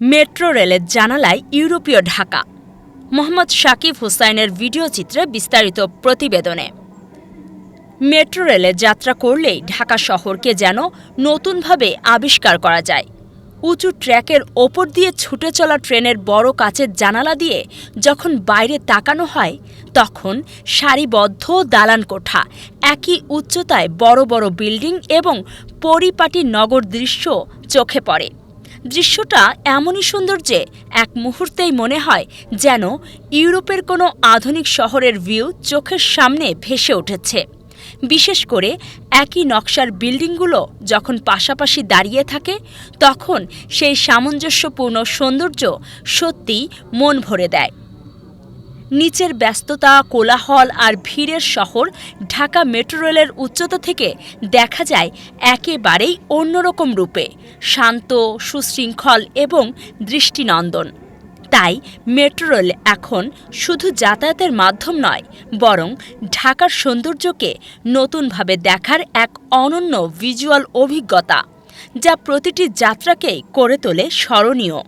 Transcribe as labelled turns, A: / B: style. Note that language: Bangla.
A: মেট্রো রেলের জানালায় ইউরোপীয় ঢাকা। মোহাম্মদ শাকিব হুসাইনের ভিডিও চিত্রে বিস্তারিত প্রতিবেদনে। মেট্রো রেলে যাত্রা করলেই ঢাকা শহরকে যেন নতুনভাবে আবিষ্কার করা যায়। উঁচু ট্র্যাকের ওপর দিয়ে ছুটে চলা ট্রেনের বড় কাচের জানালা দিয়ে যখন বাইরে তাকানো হয়, তখন সারিবদ্ধ দালান কোঠা, একই উচ্চতায় বড় বড় বিল্ডিং এবং পরিপাটি নগর দৃশ্য চোখে পড়ে। দৃশ্যটা এমনই সুন্দর যে এক মুহূর্তেই মনে হয় যেন ইউরোপের কোনো আধুনিক শহরের ভিউ চোখের সামনে ভেসে উঠেছে। বিশেষ করে একই নকশার বিল্ডিংগুলো যখন পাশাপাশি দাঁড়িয়ে থাকে, তখন সেই সামঞ্জস্যপূর্ণ সৌন্দর্য সত্যিই মন ভরে দেয়। নিচের ব্যস্ততা, কোলাহল আর ভিড়ের শহর ঢাকা মেট্রো রেলের উচ্চতা থেকে দেখা যায় একেবারেই অন্যরকম রূপে। শান্ত, সুশৃঙ্খল এবং দৃষ্টিনন্দন। তাই মেট্রো রেল এখন শুধু যাতায়াতের মাধ্যম নয়, বরং ঢাকার সৌন্দর্যকে নতুনভাবে দেখার এক অনন্য ভিজুয়াল অভিজ্ঞতা, যা প্রতিটি যাত্রাকেই করে তোলে স্মরণীয়।